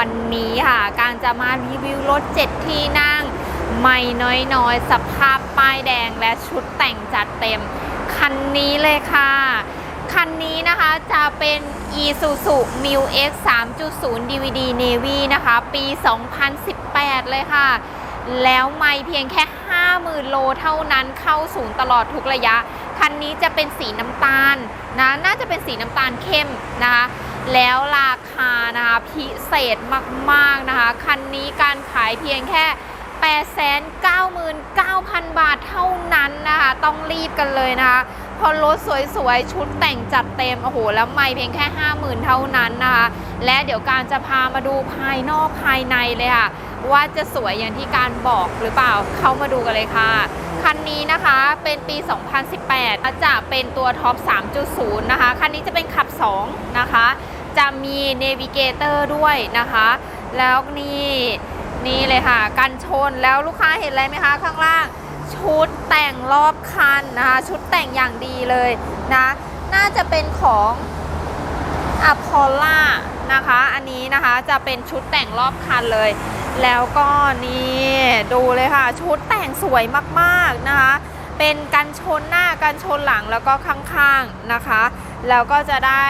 วันนี้ค่ะการจะมารีวิวรถ 7 ที่นั่ง ไม่น้อยๆ สภาพป้ายแดงและชุดแต่งจัดเต็ม คันนี้เลยค่ะ คันนี้นะคะจะเป็น Isuzu Mu X 3.0 DVD Navy นะคะ ปี 2018 เลยค่ะ แล้วไม่เพียงแค่ 50,000 โลเท่านั้นเข้าศูนย์ตลอดทุกระยะ คันนี้จะเป็นสีน้ำตาลนะน่าจะเป็นสีน้ำตาลเข้มนะคะ แล้วราคานะคะพิเศษมากๆนะคะ คันนี้การขายเพียงแค่ 899,000 บาทเท่านั้นนะคะ ต้องรีบกันเลยนะคะ พอรถสวยๆ ชุดแต่งจัดเต็ม โอ้โห แล้วไม่เพียงแค่ 50,000 เท่านั้นนะคะ และเดี๋ยวการจะพามาดูภายนอกภายในเลยค่ะ ว่าจะสวยอย่างที่การบอกหรือเปล่า เข้ามาดูกันเลยค่ะ คันนี้นะคะเป็นปี 2018 จะเป็นตัวท็อป 3.0 นะคะ คันนี้จะเป็นขับ 2 นะคะ จะมีเนวิเกเตอร์ด้วยนะคะ แล้วนี่นี่เลยค่ะ กันชนแล้วลูกค้าเห็นอะไรไหมคะ ข้างล่าง ชุดแต่งรอบคันนะคะ ชุดแต่งอย่างดีเลยนะ น่าจะเป็นของอพอลล่านะคะ อันนี้นะคะจะเป็นชุดแต่งรอบคันเลย แล้วก็นี่ดูเลยค่ะ ชุดแต่งสวยมากๆนะคะ เป็นกันชนหน้ากันชนหลังแล้วก็ข้างๆนะคะ แล้วก็จะได้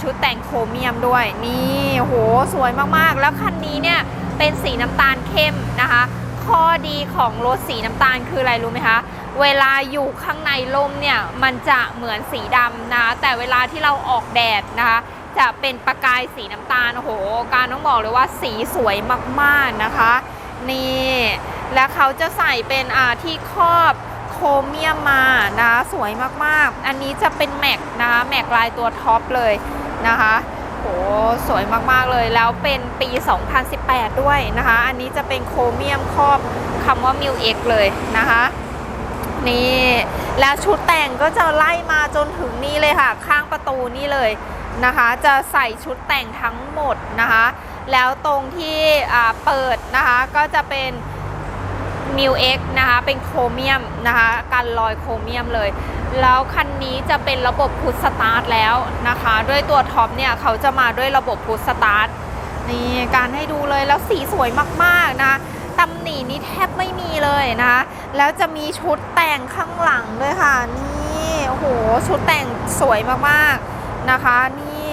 ชุดแต่งโครเมียมด้วย นี่โหสวยมากๆ แล้วคันนี้เนี่ยเป็นสีน้ำตาลเข้มนะคะ ข้อดีของรถสีน้ำตาลคืออะไรรู้ไหมคะ เวลาอยู่ข้างในลมเนี่ยมันจะเหมือนสีดำนะ แต่เวลาที่เราออกแดดนะคะ จะเป็นประกายสีน้ำตาล โอ้โห การต้องบอกเลยว่าสีสวยมากๆนะคะ นี่ และเขาจะใส่เป็นอ่าที่ครอบโครเมียมมานะสวยมากๆ อันนี้จะเป็นแม็กนะคะแม็กลายตัวท็อปเลยนะคะโหสวยมากๆเลยแล้วเป็นปี 2018 ด้วยนะคะ อันนี้จะเป็นโครเมียมครอบคำว่า m ิวเอ็กเลยนะคะนี่แล้วชุดแต่งก็จะไล่มาจนถึงนี่เลยค่ะ ข้างประตูนี่เลย นะคะ จะใส่ชุดแต่งทั้งหมดนะคะ แล้วตรงที่เปิดนะคะก็จะเป็นมิวเอ็กนะคะ เป็นโครเมียมนะคะกันรอยโครเมียมเลย แล้วคันนี้จะเป็นระบบพุทสตาร์ทแล้วนะคะ ด้วยตัวท็อปเนี่ยเขาจะมาด้วยระบบพุทสตาร์ทนี่การให้ดูเลยแล้วสีสวยมากๆนะตำหนินี้แทบไม่มีเลยนะคะแล้วจะมีชุดแต่งข้างหลังด้วยค่ะ นี่โอ้โหชุดแต่งสวยมากๆ นะคะ นี่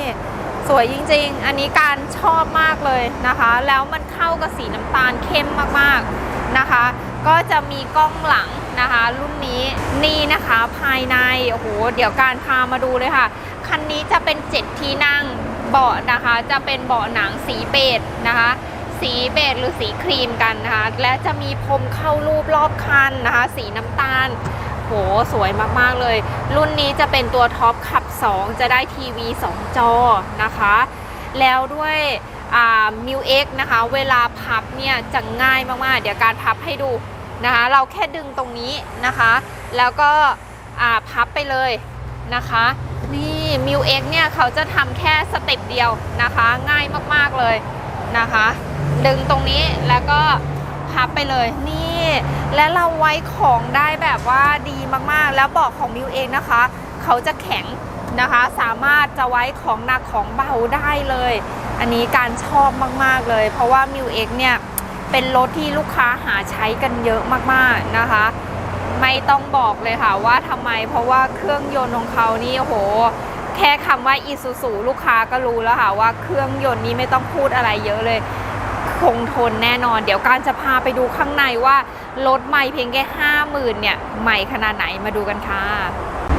สวยจริง ๆ อันนี้การชอบมากเลยนะคะ แล้วมันเข้ากับสีน้ำตาลเข้มมากๆนะคะ ก็จะมีกล้องหลังนะคะ รุ่นนี้นี่นะคะภายในโอ้โหเดี๋ยวการพามาดูเลยค่ะ คันนี้จะเป็น7ที่นั่งเบาะนะคะ จะเป็นเบาะหนังสีเบจนะคะ สีเบจหรือสีครีมกันนะคะ และจะมีพรมเข้ารูปรอบคันนะคะ สีน้ำตาล โหสวยมากๆเลย รุ่นนี้จะเป็นตัวท็อปขับ 2 จะได้ทีวี 2 จอนะคะ แล้วด้วยมิวเอ็กนะคะ เวลาพับเนี่ยจะง่ายมาก ๆ เดี๋ยวการพับให้ดูนะคะ เราแค่ดึงตรงนี้นะคะ แล้วก็พับไปเลยนะคะ นี่มิวเอ็กเนี่ยเขาจะทำแค่สเต็ปเดียวนะคะ ง่ายมากๆเลยนะคะ ดึงตรงนี้แล้วก็พับไปเลยนี่ และเราไว้ของได้แบบว่าดีมากๆ แล้วบาะของมิวเองนะคะ เขาจะแข็งนะคะ สามารถจะไว้ของหนักของเบาได้เลย อันนี้การชอบมากๆเลย เพราะว่ามิวเอกเนี่ยเป็นรถที่ลูกค้าหาใช้กันเยอะมากๆนะคะ ไม่ต้องบอกเลยค่ะว่าทำไม เพราะว่าเครื่องยนต์ของเขานี่โอ้โหแค่คำว่าอีซูซูลูกค้าก็รู้แล้วค่ะว่าเครื่องยนต์นี้ไม่ต้องพูดอะไรเยอะเลย คงทนแน่นอน เดี๋ยวการจะพาไปดูข้างในว่ารถใหม่เพียงแค่ห้าหมื่นเนี่ยใหม่ขนาดไหนมาดูกันค่ะ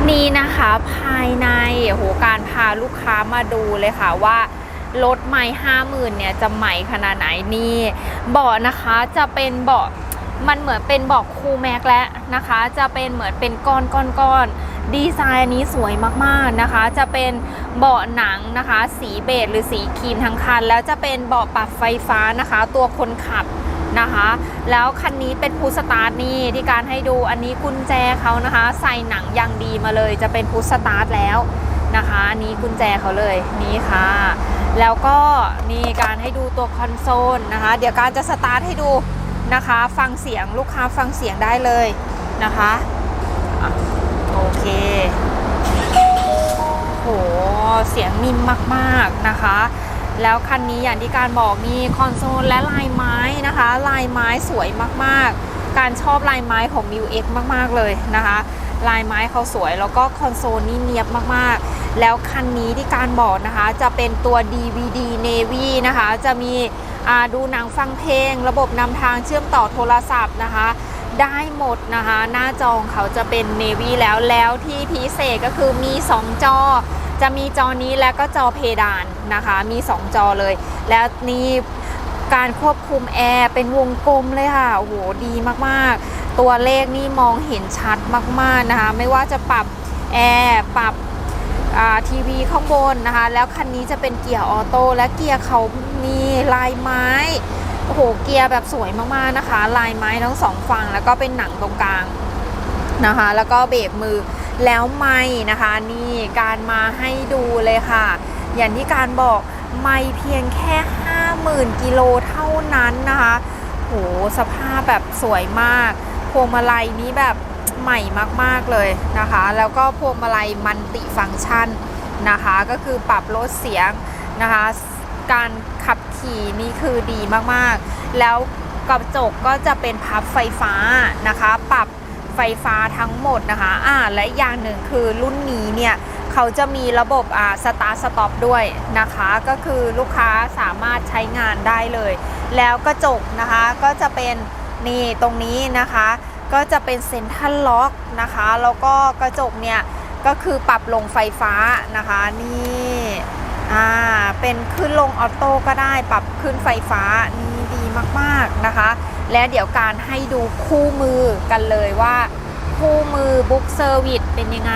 นี่นะคะภายในโหการพาลูกค้ามาดูเลยค่ะว่ารถใหม่ห้าหมื่นเนี่ยจะใหม่ขนาดไหนนี่เบาะนะคะจะเป็นเบาะมันเหมือนเป็นเบาะคูลแม็กแล้วนะคะ จะเป็นเหมือนเป็นก้อนก้อนก้อน ดีไซน์อันนี้สวยมากๆนะคะ จะเป็นเบาะหนังนะคะ สีเบจหรือสีครีมทั้งคัน แล้วจะเป็นเบาะปรับไฟฟ้านะคะ ตัวคนขับนะคะ แล้วคันนี้เป็นพูสตาร์ทนี่ที่การให้ดูอันนี้กุญแจเขานะคะ ใส่หนังอย่างดีมาเลย จะเป็นพูสตาร์ทแล้วนะคะนี้กุญแจเขาเลยนี่ค่ะ แล้วก็นี่การให้ดูตัวคอนโซลนะคะ เดี๋ยวการจะสตาร์ทให้ดูนะคะ ฟังเสียงลูกค้าฟังเสียงได้เลยนะคะ โอเค โห เสียงนิ่มมากๆนะคะ แล้วคันนี้อย่างที่การบอกนี่คอนโซลและลายไม้นะคะ ลายไม้สวยมากๆ การชอบลายไม้ของ m ิว X มากๆเลยนะคะ ลายไม้เขาสวยแล้วก็คอนโซลนี่เนียบมากๆ แล้วคันนี้ที่การบอกนะคะจะเป็นตัว DVD Navy นะคะ จะมีดูหนังฟังเพลง ระบบนำทางเชื่อมต่อโทรศัพท์นะคะ ได้หมดนะคะ หน้าจองเขาจะเป็น Navy แล้วแล้วที่พิเศษก็คือมี 2 จอ จะมีจอนี้แล้วก็จอเพดานนะคะ มี 2 จอเลย แล้วนี่การควบคุมแอร์เป็นวงกลมเลยค่ะ โอ้โห ดีมากๆ ตัวเลขนี่มองเห็นชัดมากๆนะคะ ไม่ว่าจะปรับแอร์ปรับทีวีข้างบนนะคะ แล้วคันนี้จะเป็นเกียร์ออโต้และเกียร์เขามีลายไม้ โอ้โหเกียร์แบบสวยมากๆนะคะ ลายไม้ทั้งสองฝั่งแล้วก็เป็นหนังตรงกลางนะคะ แล้วก็เบรกมือแล้วไม่นะคะ นี่การมาให้ดูเลยค่ะ อย่างที่การบอกไม่เพียงแค่ 50,000กิโลเท่านั้นนะคะโหสภาพแบบสวยมากพวงมาลัยนี้แบบใหม่มากๆเลยนะคะ แล้วก็พวงมาลัยมันติฟังก์ชันนะคะ ก็คือปรับลดเสียงนะคะ การขับขี่นี่คือดีมากๆ แล้วกระจกก็จะเป็นพับไฟฟ้านะคะ ปรับไฟฟ้าทั้งหมดนะคะอ่าและอย่างหนึ่งคือรุ่นนี้เนี่ยเขาจะมีระบบอ่าสตาร์สต็อปด้วยนะคะ ก็คือลูกค้าสามารถใช้งานได้เลย แล้วกระจกนะคะก็จะเป็นนี่ตรงนี้นะคะ ก็จะเป็นเซ็นทรัลล็อกนะคะ แล้วก็กระจกเนี่ยก็คือปรับลงไฟฟ้านะคะนี่ อ่าเป็นขึ้นลงออโต้ก็ได้ปรับขึ้นไฟฟ้านี่ดีมากๆนะคะ และเดี๋ยวการให้ดูคู่มือกันเลยว่า คู่มือบุ๊กเซอร์วิสเป็นยังไง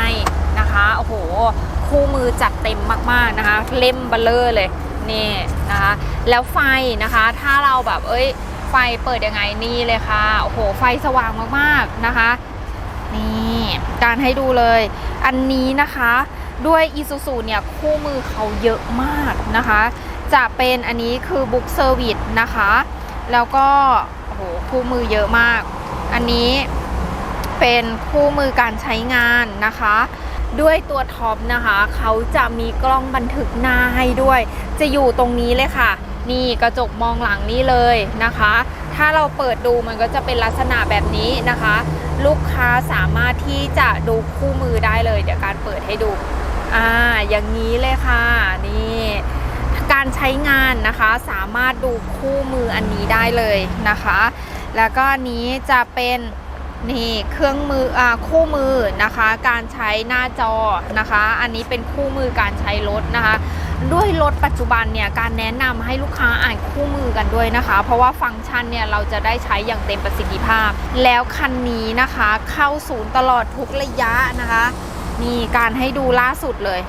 นะคะโอ้โหคู่มือจัดเต็มมากๆนะคะ เล่มเบลเลอร์เลยนี่นะคะ แล้วไฟนะคะ ถ้าเราแบบเอ้ยไฟเปิดยังไงนี่เลยค่ะโอ้โหไฟสว่างมากๆนะคะ นี่การให้ดูเลย อันนี้นะคะ ด้วย i s u z u เนี่ยคู่มือเขาเยอะมากนะคะ จะเป็นอันนี้คือ Book Service นะคะ แล้วก็โอ้โหคู่มือเยอะมาก อันนี้เป็นคู่มือการใช้งานนะคะ ด้วยตัวท็อปนะคะเขาจะมีกล้องบันทึกหน้าให้ด้วย จะอยู่ตรงนี้เลยค่ะ นี่กระจกมองหลังนี้เลยนะคะ ถ้าเราเปิดดูมันก็จะเป็นลักษณะแบบนี้นะคะ ลูกค้าสามารถที่จะดูคู่มือได้เลย เดี๋ยวการเปิดให้ดู อ่าอย่างนี้เลยค่ะนี่การใช้งานนะคะสามารถดูคู่มืออันนี้ได้เลยนะคะ แล้วก็อันนี้จะเป็นนี่เครื่องมืออ่าคู่มือนะคะ การใช้หน้าจอนะคะ อันนี้เป็นคู่มือการใช้รถนะคะ ด้วยรถปัจจุบันเนี่ยการแนะนำให้ลูกค้าอ่านคู่มือกันด้วยนะคะ เพราะว่าฟังก์ชันเนี่ยเราจะได้ใช้อย่างเต็มประสิทธิภาพ แล้วคันนี้นะคะเข้าศูนย์ตลอดทุกระยะนะคะ มีการให้ดูล่าสุดเลย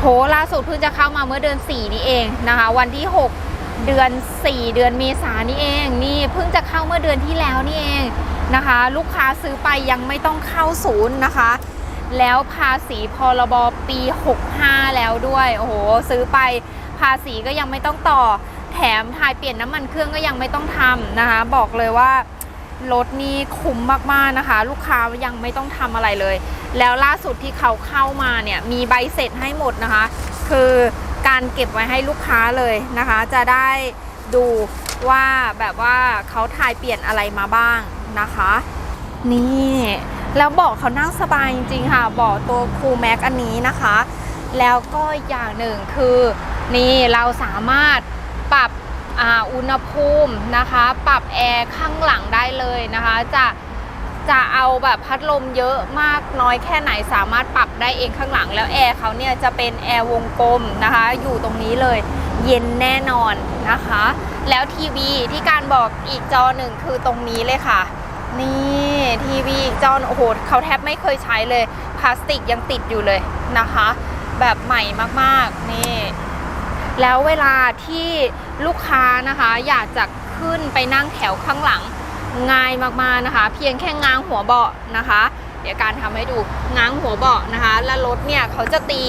โหล่าสุดเพิ่งจะเข้ามาเมื่อเดือน 4 นี้เองนะคะ วันที่ 6 เดือน 4 เดือนเมษานี่เอง นี่เพิ่งจะเข้าเมื่อเดือนที่แล้วนี่เองนะคะ ลูกค้าซื้อไปยังไม่ต้องเข้าศูนย์นะคะ แล้วภาษีพรบปี 65 แล้วด้วยโอ้โหซื้อไปภาษีก็ยังไม่ต้องต่อ แถมถ่ายเปลี่ยนน้ำมันเครื่องก็ยังไม่ต้องทำนะคะ บอกเลยว่า รถนี่คุ้มมากๆนะคะ ลูกค้ายังไม่ต้องทำอะไรเลย แล้วล่าสุดที่เขาเข้ามาเนี่ยมีใบเสร็จให้หมดนะคะ คือการเก็บไว้ให้ลูกค้าเลยนะคะ จะได้ดูว่าแบบว่าเขาถ่ายเปลี่ยนอะไรมาบ้างนะคะ นี่แล้วเบาะเขานั่งสบายจริงๆค่ะเบาะตัวคูแม็กอันนี้นะคะ แล้วก็อีกอย่างหนึ่งคือนี่เราสามารถปรับ อุณหภูมินะคะ ปรับแอร์ข้างหลังได้เลยนะคะ จะจะเอาแบบพัดลมเยอะมากน้อยแค่ไหนสามารถปรับได้เองข้างหลัง แล้วแอร์เขาเนี่ยจะเป็นแอร์วงกลมนะคะ อยู่ตรงนี้เลยเย็นแน่นอนนะคะ แล้วทีวีที่การบอกอีกจอหนึ่งคือตรงนี้เลยค่ะ นี่ทีวีอีกจอโอ้โหเขาแทบไม่เคยใช้เลยพลาสติกยังติดอยู่เลยนะคะ แบบใหม่มากๆนี่แล้วเวลาที่ ลูกค้านะคะอยากจะขึ้นไปนั่งแถวข้างหลังง่ายมากๆนะคะ เพียงแค่ง้างหัวเบาะนะคะ เดี๋ยวการทำให้ดูง้างหัวเบาะนะคะ แล้วรถเนี่ยเขาจะตี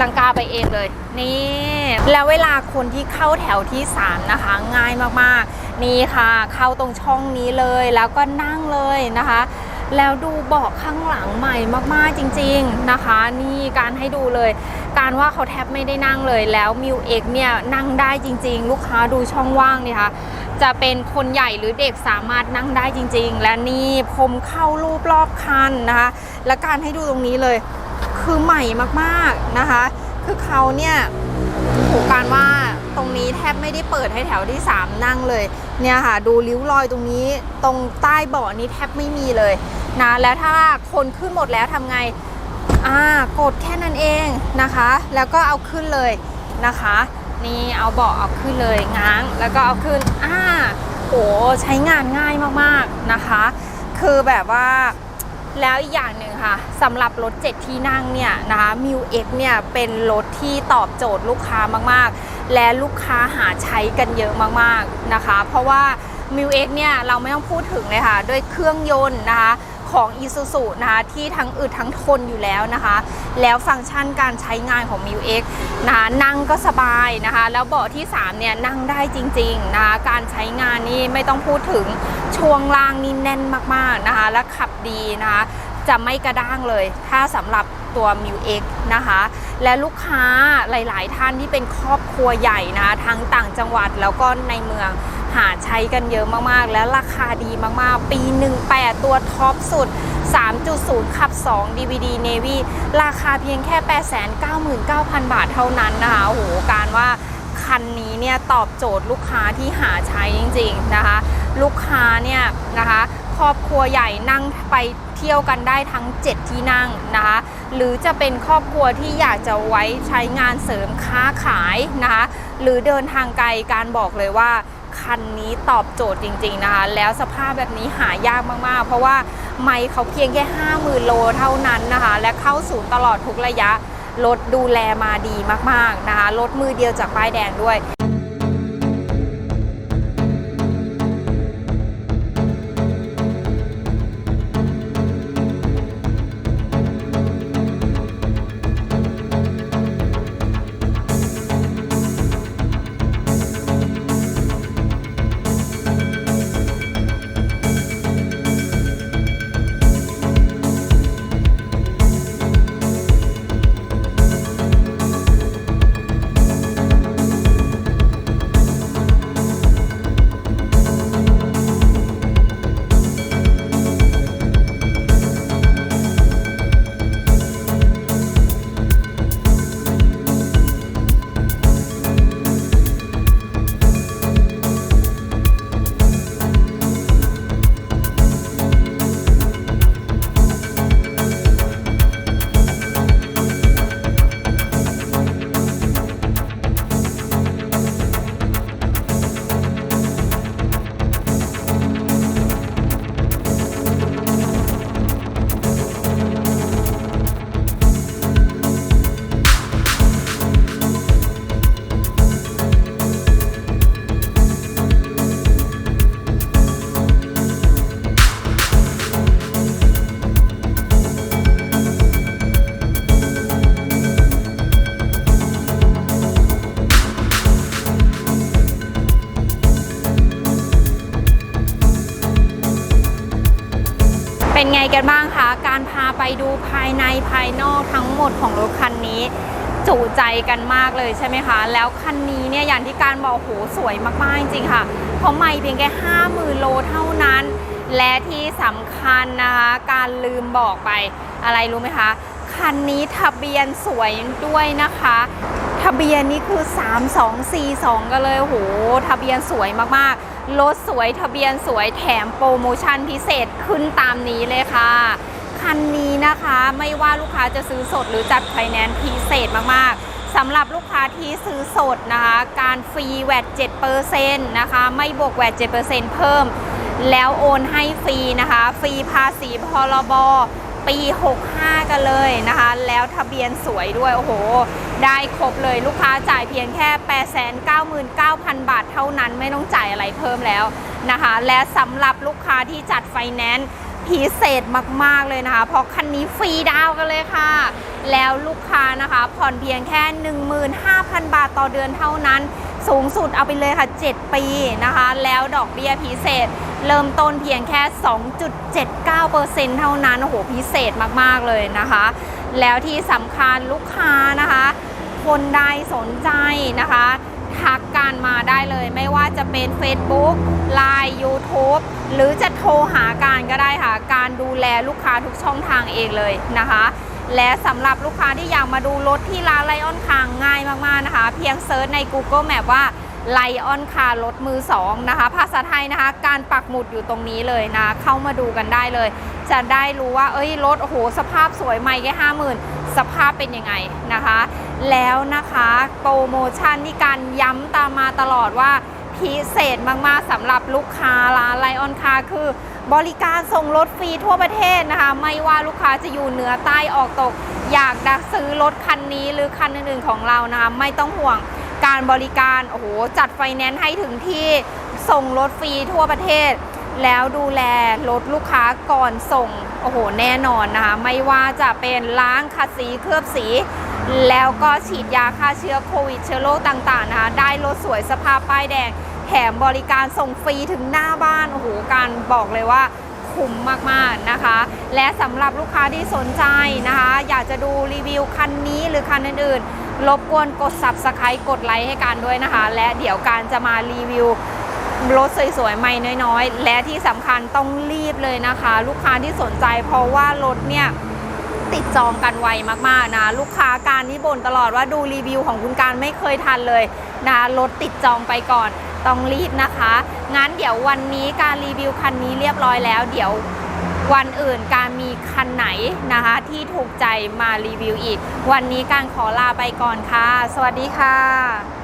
ลังกาไปเองเลย นี่ แล้วเวลาคนที่เข้าแถวที่ 3 นะคะ ง่ายมากๆ นี่ค่ะ เข้าตรงช่องนี้เลยแล้วก็นั่งเลยนะคะ แล้วดูเบาะข้างหลังใหม่มากๆจริง ๆนะคะ นี่การให้ดูเลย การว่าเขาแทบไม่ได้นั่งเลย แล้วมิวเอ็กเนี่ยนั่งได้จริง ๆ ลูกค้าดูช่องว่างเนี่ยค่ะจะเป็นคนใหญ่หรือเด็กสามารถนั่งได้จริง ๆ และนี่ผมเข้ารูปรอบคันนะคะ และการให้ดูตรงนี้เลย คือใหม่มากๆนะคะ คือเขาเนี่ย โหการว่าตรงนี้แทบไม่ได้เปิดให้แถวที่ 3 นั่งเลย เนี่ยค่ะ ดูริ้วรอยตรงนี้ตรงใต้เบาะนี้แทบไม่มีเลยนะแล้วถ้าคนขึ้นหมดแล้วทำไงอ่ากดแค่นั้นเองนะคะ แล้วก็เอาขึ้นเลยนะคะ นี่เอาเบาะเอาขึ้นเลยง้างแล้วก็เอาขึ้นอ่าโหใช้งานง่ายมากๆนะคะ คือแบบว่า แล้วอีกอย่างหนึ่งค่ะสำหรับรถ 7 ที่นั่งเนี่ยนะคะมิวเอ็กเนี่ยเป็นรถที่ตอบโจทย์ลูกค้ามากๆ และลูกค้าหาใช้กันเยอะมากๆนะคะ เพราะว่ามิวเอ็กเนี่ยเราไม่ต้องพูดถึงเลยค่ะด้วยเครื่องยนต์นะคะ ของ i s u z u นะคะที่ทั้งอึดทั้งทนอยู่แล้วนะคะ แล้วฟังก์ชันการใช้งานของ m ิวเนะคะนั่งก็สบายนะคะ แล้วเบาะที่ 3 เนี่ยนั่งได้จริงๆนะคะการใช้งานนี่ไม่ต้องพูดถึงช่วงล่างนี่แน่นมากๆนะคะ และขับดีนะคะจะไม่กระด้างเลย ถ้าสำหรับตัว m ิวเนะคะ และลูกค้าหลาย ๆ ท่านที่เป็นครอบครัวใหญ่นะคะทั้งต่างจังหวัดแล้วก็ในเมือง หาใช้กันเยอะมากๆ และราคาดีมากๆ ปี 18 ตัวท็อปสุด 3.0 ขับ 2 DVD Navy ราคาเพียงแค่ 899,000 บาทเท่านั้นนะคะโอ้โหการว่าคันนี้เนี่ยตอบโจทย์ลูกค้าที่หาใช้จริง ๆ นะคะ ลูกค้าเนี่ยนะคะครอบครัวใหญ่นั่งไปเที่ยวกันได้ทั้ง 7 ที่นั่งนะคะหรือจะเป็นครอบครัวที่อยากจะไว้ใช้งานเสริมค้าขายนะคะหรือเดินทางไกลการบอกเลยว่า คันนี้ตอบโจทย์จริง ๆนะคะ แล้วสภาพแบบนี้หายากมากๆ เพราะว่าไม่เขาเพียงแค่ 50,000 โลเท่านั้นนะคะ และเข้าศูนย์ตลอดทุกระยะรถดูแลมาดีมากๆนะคะรถมือเดียวจากป้ายแดงด้วย เป็นไงกันบ้างคะ การพาไปดูภายในภายนอกทั้งหมดของรถคันนี้ จุใจกันมากเลยใช่ไหมคะ แล้วคันนี้เนี่ยอย่างที่การบอกโหสวยมากๆจริงค่ะ เพราะไม่เพียงแค่50,000โลเท่านั้น และที่สำคัญนะคะ การลืมบอกไปอะไรรู้ไหมคะ คันนี้ทะเบียนสวยด้วยนะคะ ทะเบียนนี้คือ 3242 กันเลยโหทะเบียนสวยมากๆ รถสวยทะเบียนสวยแถมโปรโมชั่นพิเศษขึ้นตามนี้เลยค่ะ คันนี้นะคะไม่ว่าลูกค้าจะซื้อสดหรือจัดไฟแนนซ์พิเศษมากๆสำหรับลูกค้าที่ซื้อสดนะคะ การฟรีแวด7%นะคะ ไม่บวกแวด7%เพิ่ม แล้วโอนให้ฟรีนะคะ ฟรีภาษีพรบ ปี 65 กันเลยนะคะ แล้วทะเบียนสวยด้วย โอ้โห ได้ครบเลยลูกค้าจ่ายเพียงแค่ 899,000 บาทเท่านั้นไม่ต้องจ่ายอะไรเพิ่มแล้วนะคะ และสำหรับลูกค้าที่จัดไฟแนนซ์พิเศษมาก ๆ เลยนะคะ เพราะคันนี้ฟรีดาวกันเลยค่ะ แล้วลูกค้านะคะ ผ่อนเพียงแค่ 15,000 บาทต่อเดือนเท่านั้น สูงสุดเอาไปเลยค่ะ 7 ปีนะคะ แล้วดอกเบี้ยพิเศษ เริ่มต้นเพียงแค่ 2.79%เท่านั้น โอ้โห พิเศษมาก ๆ เลยนะคะ แล้วที่สำคัญลูกค้านะคะ คนใดสนใจนะคะ ทักการมาได้เลยไม่ว่าจะเป็น Facebook Line YouTube หรือจะโทรหาการก็ได้ค่ะ การดูแลลูกค้าทุกช่องทางเองเลยนะคะ และสำหรับลูกค้าที่อยากมาดูรถที่ร้านไลออนคางง่ายมาก ๆ นะคะ เพียงเซิร์ชใน Google Map ว่า ไลออนคารถมือ2นะคะ ภาษาไทยนะคะ การปักหมุดอยู่ตรงนี้เลยนะ เข้ามาดูกันได้เลย จะได้รู้ว่า เอ้ย รถ โอ้โห สภาพสวยใหม่แค่ห้าหมื่นสภาพเป็นยังไงนะคะ แล้วนะคะโปรโมชั่นที่การย้ำตามมาตลอดว่าพิเศษมาก ๆสำหรับลูกค้าร้านไลออนคาคือบริการส่งรถฟรีทั่วประเทศนะคะ ไม่ว่าลูกค้าจะอยู่เหนือใต้ออกตก อยากจะซื้อรถคันนี้หรือคันอื่นๆของเรานะคะ ไม่ต้องห่วง การบริการโอ้โหจัดไฟแนนซ์ให้ถึงที่ส่งรถฟรีทั่วประเทศ แล้วดูแลรถลูกค้าก่อนส่งโอ้โหแน่นอนนะคะไม่ว่าจะเป็นล้างขัดสีเคลือบสี แล้วก็ฉีดยาฆ่าเชื้อโควิดเชื้อโรคต่างๆนะคะได้รถสวยสภาพป้ายแดงแถมบริการส่งฟรีถึงหน้าบ้านโอ้โหการบอกเลยว่า คุ้มมากๆนะคะ และสำหรับลูกค้าที่สนใจนะคะ อยากจะดูรีวิวคันนี้หรือคันอื่นๆรบกวนกด subscribe กดไลค์ให้การด้วยนะคะ และเดี๋ยวการจะมารีวิวรถสวยๆใหม่น้อยๆ และที่สำคัญต้องรีบเลยนะคะ ลูกค้าที่สนใจเพราะว่ารถเนี่ยติดจองกันไวมากๆนะลูกค้าการนี่บ่นตลอดว่าดูรีวิวของคุณการไม่เคยทันเลยนะรถติดจองไปก่อน ต้องรีบนะคะ งั้นเดี๋ยววันนี้การรีวิวคันนี้เรียบร้อยแล้ว เดี๋ยววันอื่นการมีคันไหนนะคะ ที่ถูกใจมารีวิวอีก วันนี้การขอลาไปก่อนค่ะ สวัสดีค่ะ